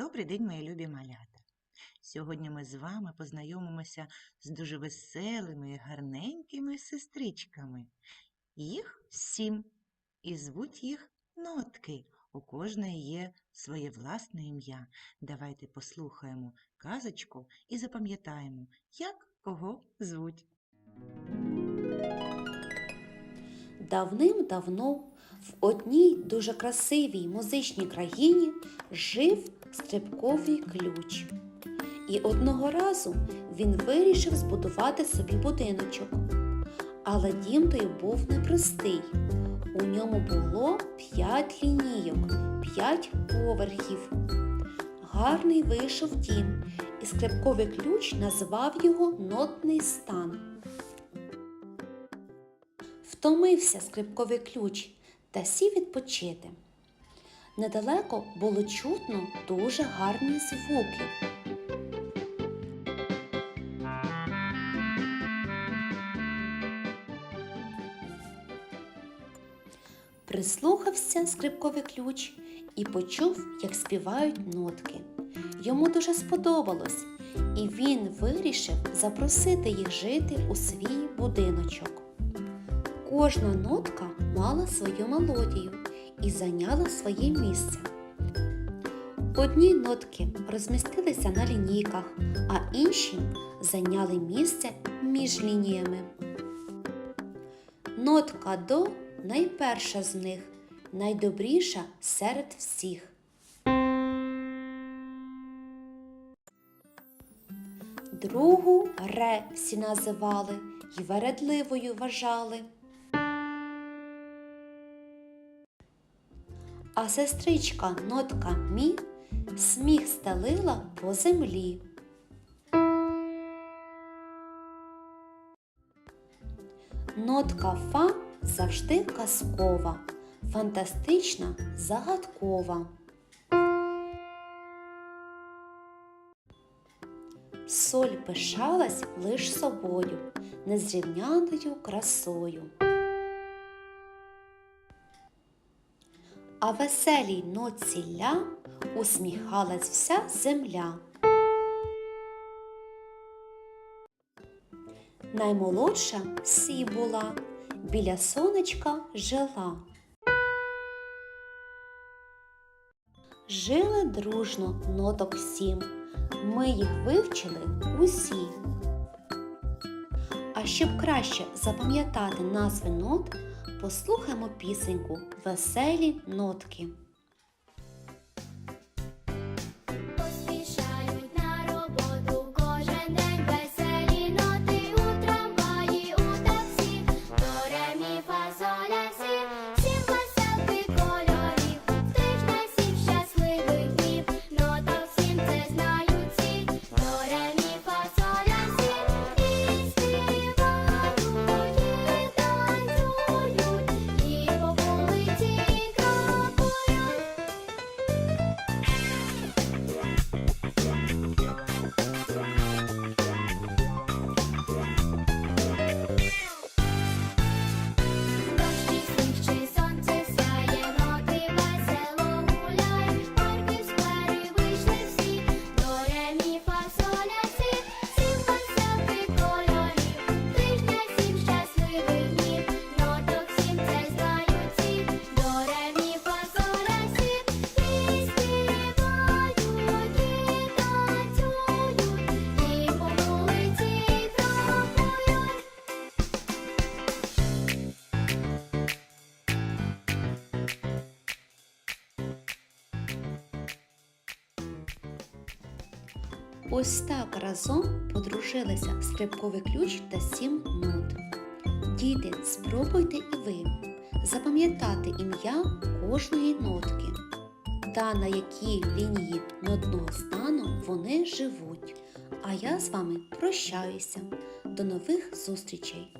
Добрий день, мої любі малята! Сьогодні ми з вами познайомимося з дуже веселими і гарненькими сестричками. Їх сім, і звуть їх нотки. У кожної є своє власне ім'я. Давайте послухаємо казочку і запам'ятаємо, як кого звуть. Давним-давно в одній дуже красивій музичній країні жив скрипковий ключ. І одного разу він вирішив збудувати собі будиночок. Але дім той був непростий. У ньому було п'ять лінійок, п'ять поверхів. Гарний вийшов дім, і скрипковий ключ назвав його нотний стан. Втомився скрипковий ключ та сів відпочити. Недалеко було чутно дуже гарні звуки. Прислухався скрипковий ключ і почув, як співають нотки. Йому дуже сподобалось, і він вирішив запросити їх жити у свій будиночок. Кожна нотка мала свою мелодію і зайняла своє місце. Одні нотки розмістилися на лінійках, а інші зайняли місце між лініями. Нотка до найперша з них, найдобріша серед всіх. Другу ре всі називали і вередливою вважали. А сестричка нотка мі сміх стелила по землі. Нотка фа завжди казкова, фантастична, загадкова. Соль пишалась лиш собою, незрівняною красою. А веселій ноці ля усміхалась вся земля. Наймолодша сі була, біля сонечка жила. Жили дружно ноток сім, ми їх вивчили усі. А щоб краще запам'ятати назви нот, послухаймо пісеньку Веселі нотки. Ось так разом подружилися стрибковий ключ та сім нот. Діти, спробуйте і ви запам'ятати ім'я кожної нотки та на якій лінії нотного стану вони живуть. А я з вами прощаюся. До нових зустрічей!